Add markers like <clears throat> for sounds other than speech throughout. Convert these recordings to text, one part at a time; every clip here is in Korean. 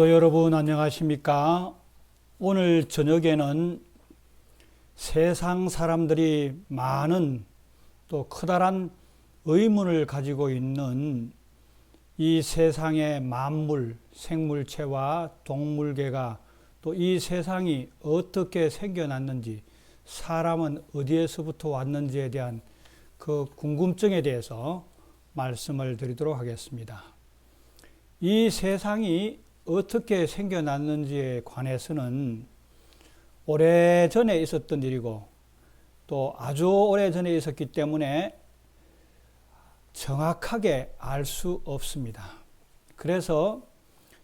성도 여러분 안녕하십니까? 오늘 저녁에는 세상 사람들이 많은 또 커다란 의문을 가지고 있는 이 세상의 만물, 생물체와 동물계가 또 이 세상이 어떻게 생겨났는지 사람은 어디에서부터 왔는지에 대한 그 궁금증에 대해서 말씀을 드리도록 하겠습니다. 이 세상이 어떻게 생겨났는지에 관해서는 오래 전에 있었던 일이고 또 아주 오래 전에 있었기 때문에 정확하게 알 수 없습니다. 그래서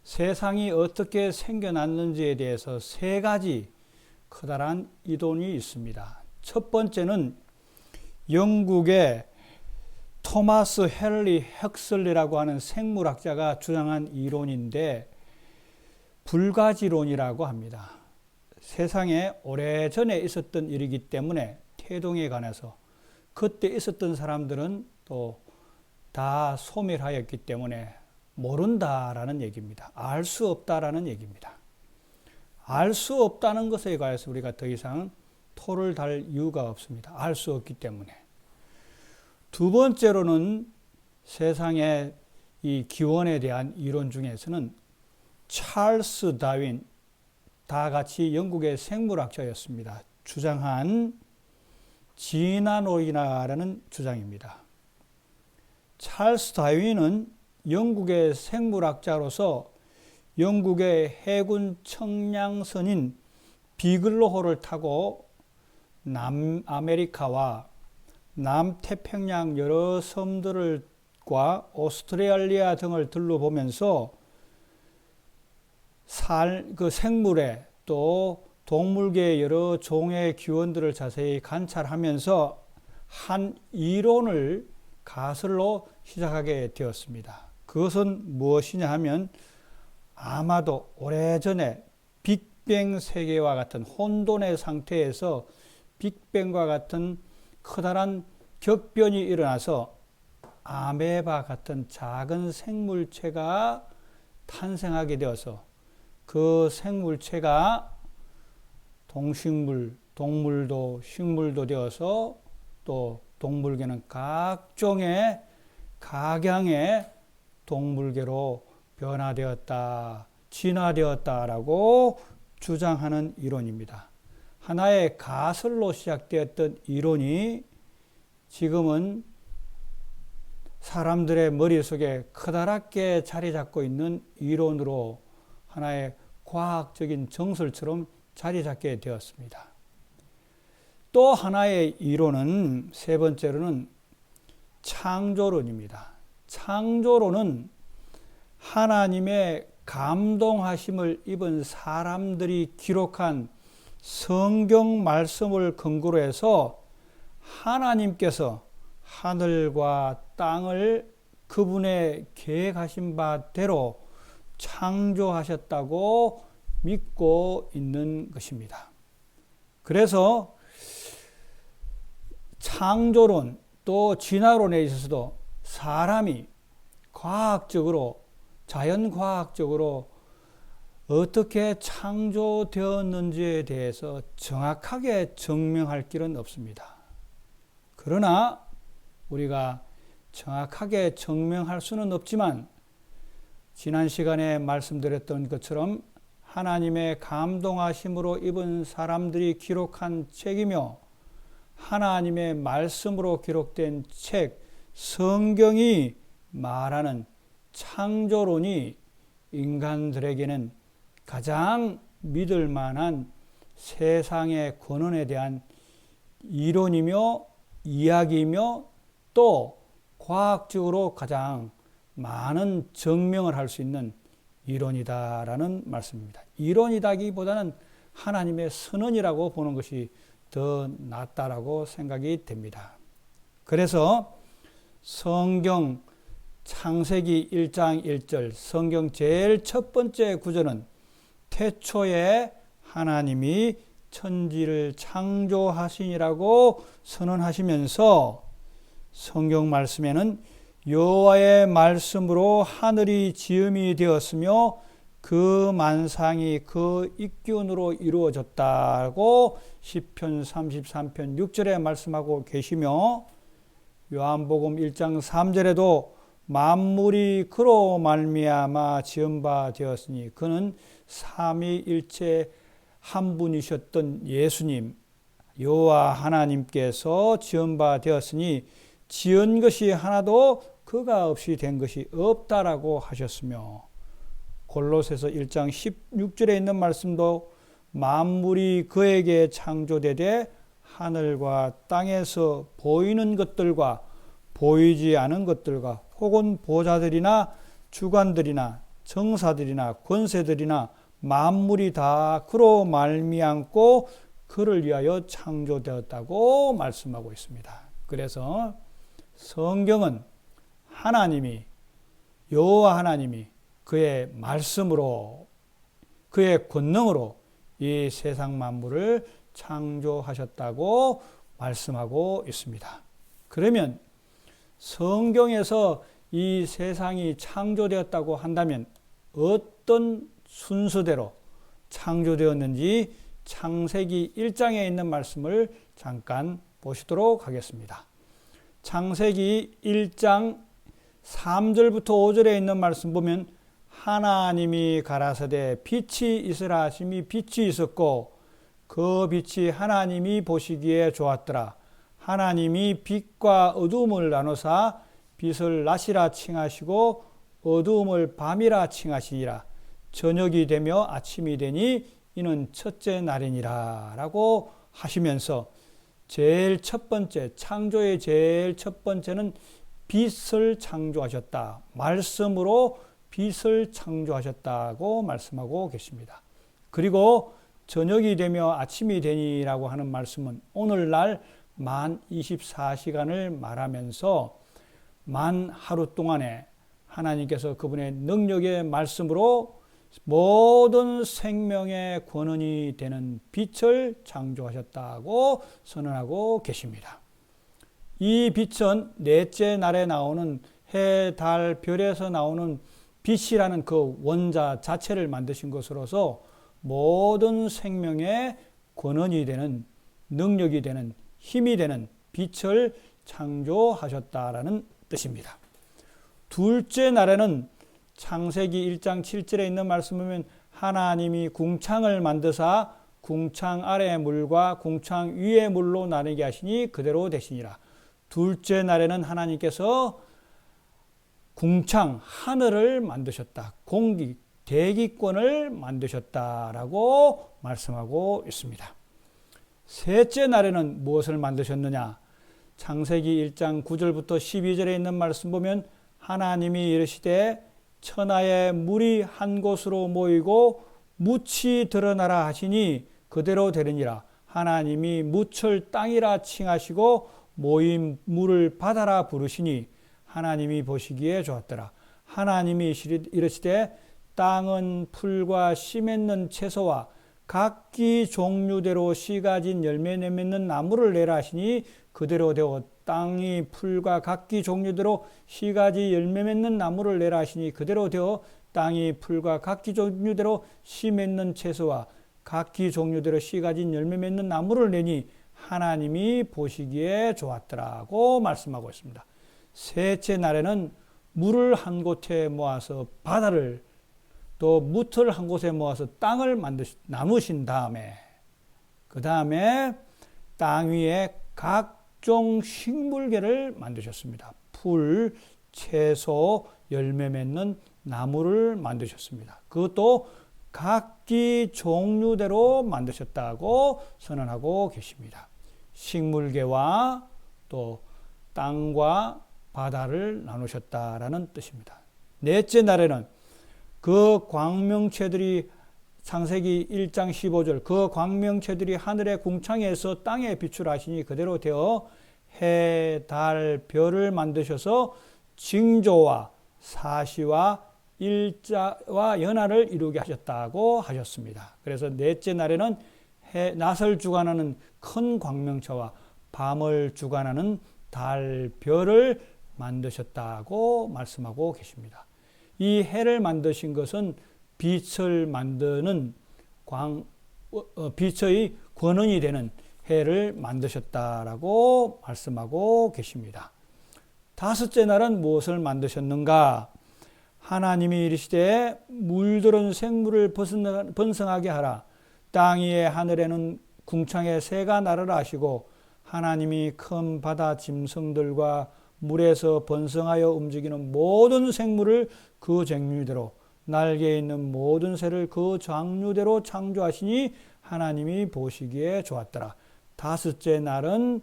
세상이 어떻게 생겨났는지에 대해서 세 가지 커다란 이론이 있습니다. 첫 번째는 영국의 토마스 헨리 헥슬리라고 하는 생물학자가 주장한 이론인데 불가지론이라고 합니다. 세상에 오래전에 있었던 일이기 때문에 태동에 관해서 그때 있었던 사람들은 또 다 소멸하였기 때문에 모른다라는 얘기입니다. 알 수 없다라는 얘기입니다. 알 수 없다는 것에 관해서 우리가 더 이상 토를 달 이유가 없습니다. 알 수 없기 때문에. 두 번째로는 세상의 이 기원에 대한 이론 중에서는 찰스 다윈, 다 같이 영국의 생물학자였습니다. 주장한 진화론이라는 주장입니다. 찰스 다윈은 영국의 생물학자로서 영국의 해군 청량선인 비글로호를 타고 남아메리카와 남태평양 여러 섬들과 오스트레일리아 등을 둘러보면서 살, 그 생물의 또 동물계의 여러 종의 기원들을 자세히 관찰하면서 한 이론을 가설로 시작하게 되었습니다. 그것은 무엇이냐 하면 아마도 오래전에 빅뱅 세계와 같은 혼돈의 상태에서 빅뱅과 같은 커다란 격변이 일어나서 아메바 같은 작은 생물체가 탄생하게 되어서 그 생물체가 동식물, 동물도 식물도 되어서 또 동물계는 각종의 각양의 동물계로 변화되었다, 진화되었다라고 주장하는 이론입니다. 하나의 가설로 시작되었던 이론이 지금은 사람들의 머릿속에 커다랗게 자리 잡고 있는 이론으로 하나의 과학적인 정설처럼 자리 잡게 되었습니다. 또 하나의 이론은 세 번째로는 창조론입니다. 창조론은 하나님의 감동하심을 입은 사람들이 기록한 성경 말씀을 근거로 해서 하나님께서 하늘과 땅을 그분의 계획하신 바대로 창조하셨다고 믿고 있는 것입니다. 그래서 창조론 또 진화론에 있어서도 사람이 과학적으로 자연과학적으로 어떻게 창조되었는지에 대해서 정확하게 증명할 길은 없습니다. 그러나 우리가 정확하게 증명할 수는 없지만 지난 시간에 말씀드렸던 것처럼 하나님의 감동하심으로 입은 사람들이 기록한 책이며 하나님의 말씀으로 기록된 책, 성경이 말하는 창조론이 인간들에게는 가장 믿을 만한 세상의 권원에 대한 이론이며 이야기이며 또 과학적으로 가장 많은 증명을 할 수 있는 이론이다라는 말씀입니다. 이론이다기보다는 하나님의 선언이라고 보는 것이 더 낫다라고 생각이 됩니다. 그래서 성경 창세기 1장 1절 성경 제일 첫 번째 구절은 태초에 하나님이 천지를 창조하시니라고 선언하시면서 성경 말씀에는 여호와의 말씀으로 하늘이 지음이 되었으며 그 만상이 그 입균으로 이루어졌다고 시편 33편 6절에 말씀하고 계시며 요한복음 1장 3절에도 만물이 그로 말미암아 지은 바 되었으니 그는 삼위일체 한 분이셨던 예수님 여호와 하나님께서 지은 바 되었으니 지은 것이 하나도 그가 없이 된 것이 없다라고 하셨으며 골로새서 1장 16절에 있는 말씀도 만물이 그에게 창조되되 하늘과 땅에서 보이는 것들과 보이지 않은 것들과 혹은 보좌들이나 주관들이나 정사들이나 권세들이나 만물이 다 그로 말미암고 그를 위하여 창조되었다고 말씀하고 있습니다. 그래서 성경은 하나님이 여호와 하나님이 그의 말씀으로 그의 권능으로 이 세상 만물을 창조하셨다고 말씀하고 있습니다. 그러면 성경에서 이 세상이 창조되었다고 한다면 어떤 순서대로 창조되었는지 창세기 1장에 있는 말씀을 잠깐 보시도록 하겠습니다. 창세기 1장 3절부터 5절에 있는 말씀 보면 하나님이 가라사대 빛이 있으라 하심이 빛이 있었고 그 빛이 하나님이 보시기에 좋았더라. 하나님이 빛과 어두움을 나누사 빛을 낮이라 칭하시고 어두움을 밤이라 칭하시니라. 저녁이 되며 아침이 되니 이는 첫째 날이니라 라고 하시면서 제일 첫 번째 창조의 제일 첫 번째는 빛을 창조하셨다. 말씀으로 빛을 창조하셨다고 말씀하고 계십니다. 그리고 저녁이 되며 아침이 되니라고 하는 말씀은 오늘날 만 24시간을 말하면서 만 하루 동안에 하나님께서 그분의 능력의 말씀으로 모든 생명의 권원이 되는 빛을 창조하셨다고 선언하고 계십니다. 이 빛은 넷째 날에 나오는 해, 달, 별에서 나오는 빛이라는 그 원자 자체를 만드신 것으로서 모든 생명의 권원이 되는 능력이 되는 힘이 되는 빛을 창조하셨다라는 뜻입니다. 둘째 날에는 창세기 1장 7절에 있는 말씀 보면 하나님이 궁창을 만드사 궁창 아래의 물과 궁창 위의 물로 나뉘게 하시니 그대로 되시니라. 둘째 날에는 하나님께서 궁창 하늘을 만드셨다. 공기 대기권을 만드셨다라고 말씀하고 있습니다. 셋째 날에는 무엇을 만드셨느냐? 창세기 1장 9절부터 12절에 있는 말씀 보면 하나님이 이르시되 천하의 물이 한 곳으로 모이고 묻이 드러나라 하시니 그대로 되느니라. 하나님이 묻을 땅이라 칭하시고 모인 물을 바다라 부르시니 하나님이 보시기에 좋았더라. 하나님이 이르시되 땅은 풀과 씨 맺는 채소와 각기 종류대로 씨 가진 열매 내맺는 나무를 내라 하시니 그대로 되어 땅이 풀과 각기 종류대로 씨 가지 열매 맺는 나무를 내라 하시니 그대로 되어 땅이 풀과 각기 종류대로 씨 맺는 채소와 각기 종류대로 씨 가진 열매 맺는 나무를 내니 하나님이 보시기에 좋았더라고 말씀하고 있습니다. 셋째 날에는 물을 한 곳에 모아서 바다를 또 무틀 한 곳에 모아서 땅을 만드시, 나누신 다음에 그 다음에 땅 위에 각종 식물계를 만드셨습니다. 풀, 채소, 열매 맺는 나무를 만드셨습니다. 그것도 각기 종류대로 만드셨다고 선언하고 계십니다. 식물계와 또 땅과 바다를 나누셨다라는 뜻입니다. 넷째 날에는 그 광명체들이 창세기 1장 15절 그 광명체들이 하늘의 궁창에서 땅에 비출하시니 그대로 되어 해, 달, 별을 만드셔서 징조와 사시와 일자와 연하를 이루게 하셨다고 하셨습니다. 그래서 넷째 날에는 해, 낮을 주관하는 큰 광명체와 밤을 주관하는 달, 별을 만드셨다고 말씀하고 계십니다. 이 해를 만드신 것은 빛을 만드는 광, 어, 어, 빛의 권원이 되는 해를 만드셨다라고 말씀하고 계십니다. 다섯째 날은 무엇을 만드셨는가? 하나님이 이르시되 물들은 생물을 번성하게 하라. 땅 위에 하늘에는 궁창에 새가 나르라 하시고 하나님이 큰 바다 짐승들과 물에서 번성하여 움직이는 모든 생물을 그 종류대로 날개 있는 모든 새를 그 장류대로 창조하시니 하나님이 보시기에 좋았더라. 다섯째 날은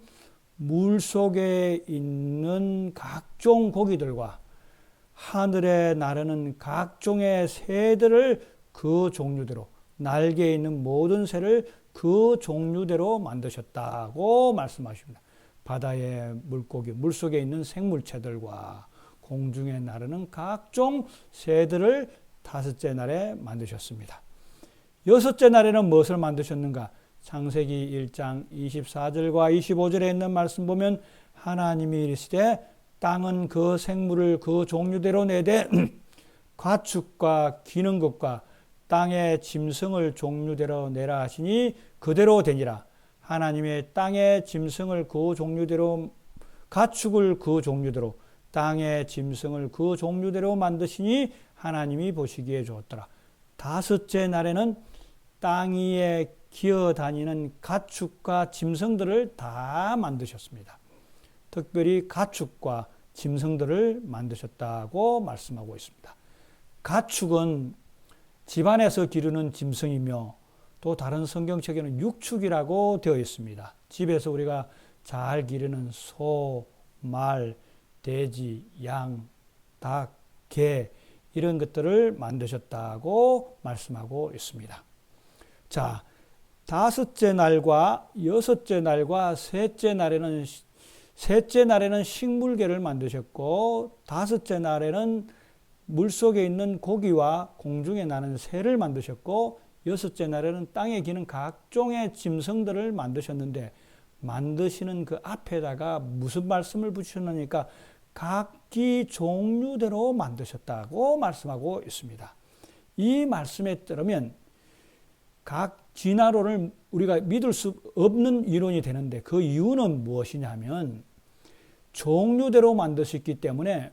물 속에 있는 각종 고기들과 하늘에 나르는 각종의 새들을 그 종류대로 날개 있는 모든 새를 그 종류대로 만드셨다고 말씀하십니다. 바다의 물고기, 물속에 있는 생물체들과 공중에 나르는 각종 새들을 다섯째 날에 만드셨습니다. 여섯째 날에는 무엇을 만드셨는가? 창세기 1장 24절과 25절에 있는 말씀 보면 하나님이 이르시되 땅은 그 생물을 그 종류대로 내되 가축과 기는 것과 땅의 짐승을 종류대로 내라 하시니 그대로 되니라. 하나님의 땅의 짐승을 그 종류대로 가축을 그 종류대로 땅의 짐승을 그 종류대로 만드시니 하나님이 보시기에 좋더라. 다섯째 날에는 땅 위에 기어 다니는 가축과 짐승들을 다 만드셨습니다. 특별히 가축과 짐승들을 만드셨다고 말씀하고 있습니다. 가축은 집안에서 기르는 짐승이며 또 다른 성경책에는 육축이라고 되어 있습니다. 집에서 우리가 잘 기르는 소, 말, 돼지, 양, 닭, 개 이런 것들을 만드셨다고 말씀하고 있습니다. 자, 다섯째 날과 여섯째 날과 셋째 날에는 셋째 날에는 식물계를 만드셨고 다섯째 날에는 물속에 있는 고기와 공중에 나는 새를 만드셨고 여섯째 날에는 땅에 기는 각종의 짐승들을 만드셨는데 만드시는 그 앞에다가 무슨 말씀을 붙이셨느니까 각기 종류대로 만드셨다고 말씀하고 있습니다. 이 말씀에 따르면 각 진화론을 우리가 믿을 수 없는 이론이 되는데 그 이유는 무엇이냐면 종류대로 만드셨기 때문에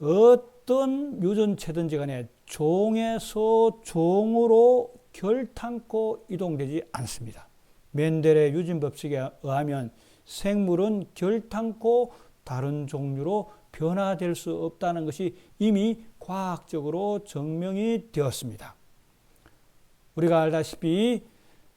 어떤 유전체든지 간에 종에서 종으로 결탄코 이동되지 않습니다. 멘델의 유진 법칙에 의하면 생물은 결탄코 다른 종류로 변화될 수 없다는 것이 이미 과학적으로 증명이 되었습니다. 우리가 알다시피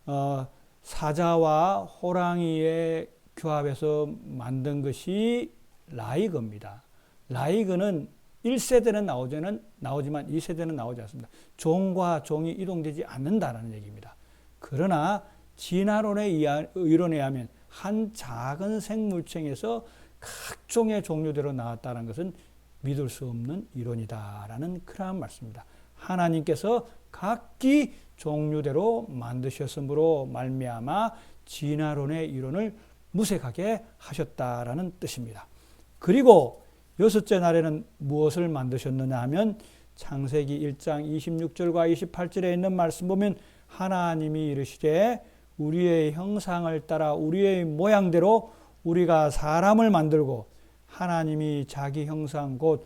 어, 사자와 호랑이의 교합해서 만든 것이 라이거입니다. 라이거는 1세대는 나오지는, 나오지만 2세대는 나오지 않습니다. 종과 종이 이동되지 않는다는 얘기입니다. 그러나 진화론의 이론에 의하면 한 작은 생물층에서 각종의 종류대로 나왔다는 것은 믿을 수 없는 이론이다라는 그러한 말씀입니다. 하나님께서 각기 종류대로 만드셨으므로 말미암아 진화론의 이론을 무색하게 하셨다라는 뜻입니다. 그리고 여섯째 날에는 무엇을 만드셨느냐 하면 창세기 1장 26절과 28절에 있는 말씀 보면 하나님이 이르시되 우리의 형상을 따라 우리의 모양대로 우리가 사람을 만들고 하나님이 자기 형상 곧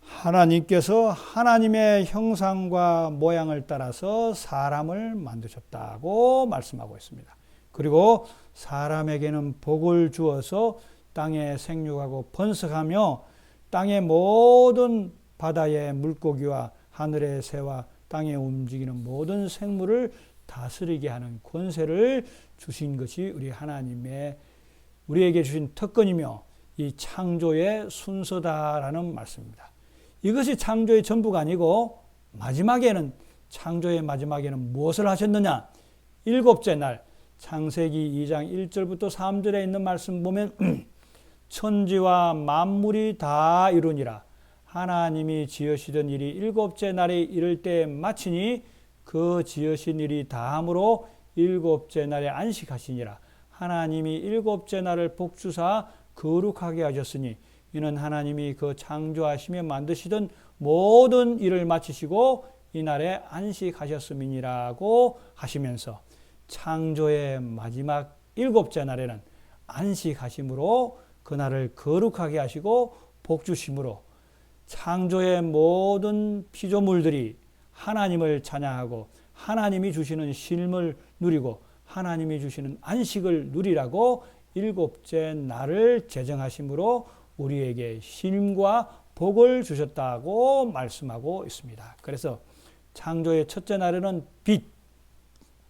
하나님께서 하나님의 형상과 모양을 따라서 사람을 만드셨다고 말씀하고 있습니다. 그리고 사람에게는 복을 주어서 땅에 생육하고 번성하며 땅의 모든 바다의 물고기와 하늘의 새와 땅에 움직이는 모든 생물을 다스리게 하는 권세를 주신 것이 우리 하나님의 우리에게 주신 특권이며 이 창조의 순서다라는 말씀입니다. 이것이 창조의 전부가 아니고 마지막에는 창조의 마지막에는 무엇을 하셨느냐? 일곱째 날 창세기 2장 1절부터 3절에 있는 말씀 보면 <clears throat> 천지와 만물이 다 이루니라 하나님이 지으시던 일이 일곱째 날에 이를 때 마치니 그 지으신 일이 다함으로 일곱째 날에 안식하시니라 하나님이 일곱째 날을 복주사 거룩하게 하셨으니 이는 하나님이 그 창조하시며 만드시던 모든 일을 마치시고 이날에 안식하셨음이니라고 하시면서 창조의 마지막 일곱째 날에는 안식하심으로 그날을 거룩하게 하시고 복주심으로 창조의 모든 피조물들이 하나님을 찬양하고 하나님이 주시는 쉼을 누리고 하나님이 주시는 안식을 누리라고 일곱째 날을 제정하심으로 우리에게 쉼과 복을 주셨다고 말씀하고 있습니다. 그래서 창조의 첫째 날에는 빛,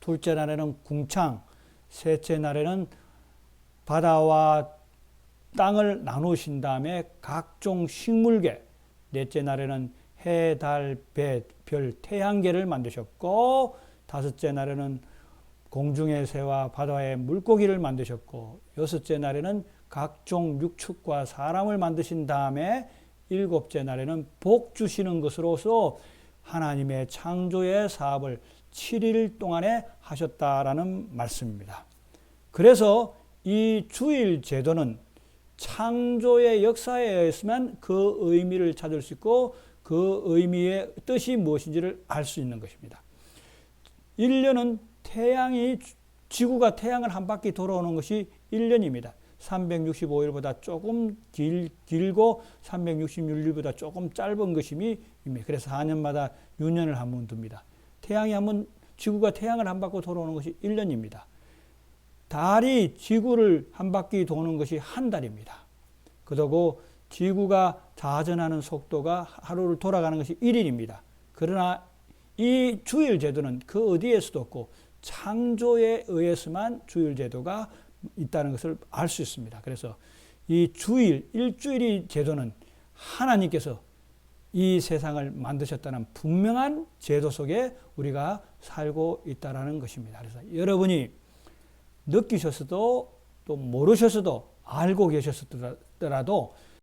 둘째 날에는 궁창, 셋째 날에는 바다와 땅을 나누신 다음에 각종 식물계, 넷째 날에는 해, 달, 배, 별, 태양계를 만드셨고 다섯째 날에는 공중의 새와 바다의 물고기를 만드셨고 여섯째 날에는 각종 육축과 사람을 만드신 다음에 일곱째 날에는 복 주시는 것으로서 하나님의 창조의 사업을 7일 동안에 하셨다라는 말씀입니다. 그래서 이 주일 제도는 창조의 역사에 의해서만 그 의미를 찾을 수 있고 그 의미의 뜻이 무엇인지를 알 수 있는 것입니다. 1년은 태양이 지구가 태양을 한 바퀴 돌아오는 것이 1년입니다. 365일보다 조금 길, 길고 366일보다 조금 짧은 것임이 그래서 4년마다 유년을 한 번 둡니다. 태양이 한 번 지구가 태양을 한 바퀴 돌아오는 것이 1년입니다. 달이 지구를 한 바퀴 도는 것이 한 달입니다. 그러고 지구가 자전하는 속도가 하루를 돌아가는 것이 1일입니다. 그러나 이 주일 제도는 그 어디에서도 없고 창조에 의해서만 주일 제도가 있다는 것을 알 수 있습니다. 그래서 이 주일, 일주일이 제도는 하나님께서 이 세상을 만드셨다는 분명한 제도 속에 우리가 살고 있다는 것입니다. 그래서 여러분이 느끼셨어도 또 모르셨어도 알고 계셨더라도